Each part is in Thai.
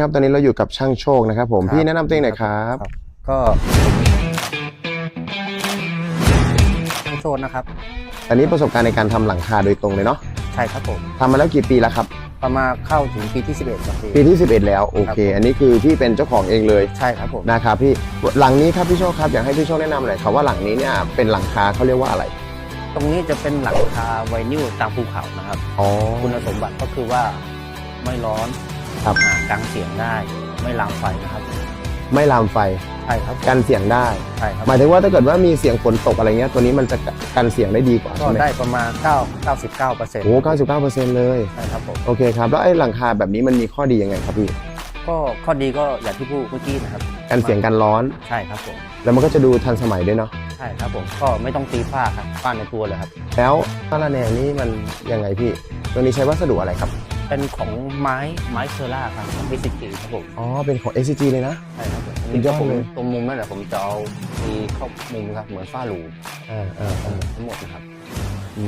ครับตอนนี้เราอยู่กับช่างโชคนะครับผมครับพี่แนะนำตัวเองหน่อยครับ ก็ผมโชดนะครับ อันนี้ประสบการณ์ในการทำหลังคาโดยตรงเลยเนาะใช่ครับผม ทำมาแล้วกี่ปีแล้วครับ ประมาณเข้าถึงปีที่ 11ครับปีพี่ที่ 11 แล้วโอเคครับผมอันนี้คือพี่เป็นเจ้าของเองเลยใช่ครับผม นะครับพี่หลังนี้ครับพี่โชคครับอยากให้พี่โชคแนะนำหน่อยครับว่าหลังนี้เนี่ยเป็นหลังคาเขาเรียกว่าอะไรตรงนี้จะเป็นหลังคาไวนิลตามภูเขานะครับ อ๋อคุณสมบัติก็คือว่าไม่ร้อน ครับ อ่ากางเสียงได้ ไม่ลามไฟนะครับไม่ลามไฟใช่ครับผมกันเสียงได้ ใช่ครับหมายถึงว่าถ้าเกิดว่ามีเสียงฝนตกอะไรเงี้ยตัวนี้มันจะกันเสียงได้ดีกว่าก็ใช่ไหมได้ประมาณ9 99เปอร์เซ็นต์โอ้เก้าสิบเก้าเปอร์เซ็นต์เลยใช่ครับผมโอเคครับแล้วไอ้หลังคาแบบนี้มันมีข้อดียังไงครับพี่ก็ข้อดีก็อย่างที่พูดเมื่อกี้นะครับกันเสียงกันร้อน ใช่ครับผมแล้วมันก็จะดูทันสมัยด้วยเนาะใช่ครับผมก็ไม่ต้องตีฝ้าครับฝ้าในตัวเลยครับ แล้วตาละแนงนี่มันยังไงพี่ตัวนี้ใช้วัสดุอะไรครับ เป็นของไม้ไม้เคอร่าครับของบิสิกีครับผมอ๋อ เป็นของ SCG เลยนะ ใช่ครับผมสุดยอดผมเลยตรงมุมนั่นแหละผมจะเอามีเข้ามุมครับเหมือนฝ้าหลูอ่าอ่าอ่าทั้งหมดนะครับอื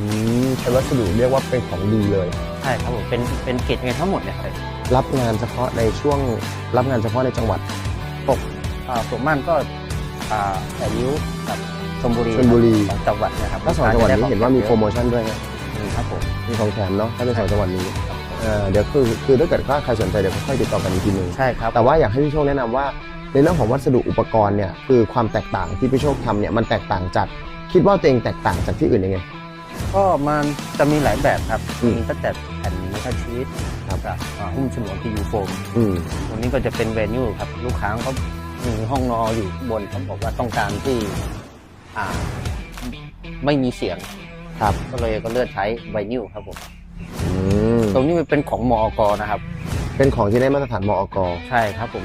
มใช้วัสดุเรียกว่าเป็นของดีเลย ใช่ครับผมเป็นเป็นเกรดเงินทั้งหมดเนี่ยครับรับงานเฉพาะในช่วงรับงานเฉพาะในจังหวัดตกอ่าส่วนมากก็อ่าแต่ยิ้วกับชลบุรีชลบุรี สองจังหวัดเนะครับถ้าสองจังหวัดนี้เห็นว่ามีโปรโมชั่นด้วยนะมีครับผม มีของแถมเนาะถ้าเป็นสองจังหวัดนี้ เอ่อเดี๋ยวคือคือถ้าเกิดว่าใครสนใจเดี๋ยวค่อยๆติดต่อกันอีกทีหนึงใช่ครับ แต่ว่าอยากให้พี่โชคแนะนำว่าในเรื่องของวัสดุอุปกรณ์เนี่ยคือความแตกต่างที่พี่โชคทำเนี่ยมันแตกต่างจากคิดว่าตัวเองแตกต่างจากที่อื่นยังไง ก็มันจะมีหลายแบบครับ อืมมีตั้งแต่แผ่นเมทัลชีตครับกับอ่าหุ้มฉนวนที่ยูโฟมอืมตัวนี้ก็จะเป็นเวนิวครับ ลูกค้าเขามีห้องนอนอยู่บนเขาบอกว่าต้องการที่อ่าไม่มีเสียง ครับ ก็เลยก็เลือกใช้ไวนิวครับผมอื มตรงนี้มันเป็นของมอกนะครับ เป็นของที่ได้มาตรฐานมอก ใช่ครับผม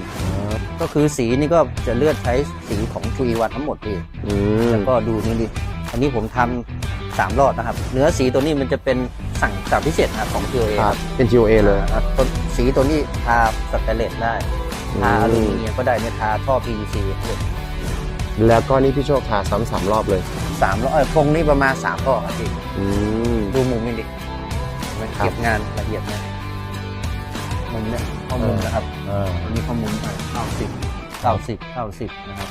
ก็คือสีนี่ก็จะเลือกใช้สีของทูอีวันทั้งหมดเลยอืมแล้วก็ดูนี่ดิอันนี้ผมทำสามรอดนะครับ เนื้อสีตัวนี้มันจะเป็นสั่งจากพิเศษนะครับของ TOA ครับเป็น GOA เลย อ่าตัวสีตัวนี้ทาสแตนเลสได้ทาอลูมิเนียมก็ได้เนี่ยทาท่อ PVC ครับแล้วก็นี่พี่โชคทาซ้ำสามรอบเลยสามรอบเอ้ยพงนี่ประมาณสามรอบครับพี่อืมดูมุมนี่ดิ มันครับเก็บงานละเอียดนะมุมเนี่ยข้อมุมนะครับอ่าอันนี้ข้อมุมเก้าสิบเก้าสิบเก้าสิบนะครับ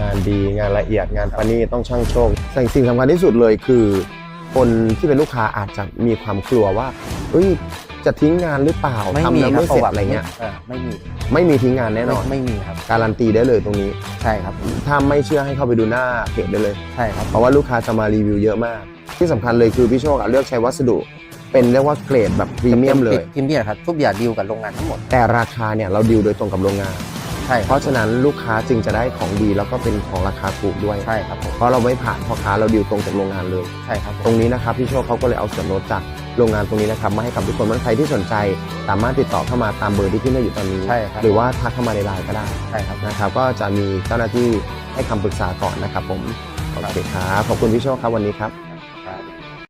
งานดีงานละเอียดงานประณีตต้องช่างโชคสิ่งสิ่งสำคัญที่สุดเลยคือ คนที่เป็นลูกค้าอาจจะมีความกลัวว่าเอ้ยจะทิ้งงานหรือเปล่าไม่ทำมีแล้วครับไม่ปเสร็จระวัติอะไรเงี้ยเออไม่มีไม่มีทิ้งงานแน่นอนไม่มีครับการันตีได้เลยตรงนี้ใช่ครับถ้าไม่เชื่อให้เข้าไปดูหน้าเพจได้เลยใช่ครับเพราะว่าลูกค้าจะมารีวิวเยอะมาก ที่สำคัญเลยคือพี่โชคอะเลือกใช้วัสดุ เป็นเรียกว่าเกรดแบบพรีเมียมเลยพรีเมียมครับทุกอย่างดีลกับโรงงานทั้งหมด แต่ราคาเนี่ยเราดีลโดยตรงกับโรงงาน ใช่คเพรับราะฉะนั้นลูกค้าจึงจะได้ของดีแล้วก็เป็นของราคาถูกด้วย ใช่ครับผมเพราะเราไม่ผ่านพ่อค้าเราดีลตรงจากโรงงานเลย ใช่ครับผตรมงนี้นะครับพี่โชคเขาก็เลยเอาส่วนลดจากโรงงานตรงนี้นะครับมาให้กับทุกคนว่าใครที่สนใจ สามารถติดต่อเข้ามาตามเบอร์ที่ขึ้นให้อยู่ตอนนี้ใช่ครับหรือว่าทักเข้ามาในไลน์ก็ได้ ใช่ครับนะครับก็จะมีเจ้าหน้าที่ให้คำปรึกษาก่อนนะครับผม โอเคครับ ขอบคุณพี่โชคครับวันนี้ครับครับ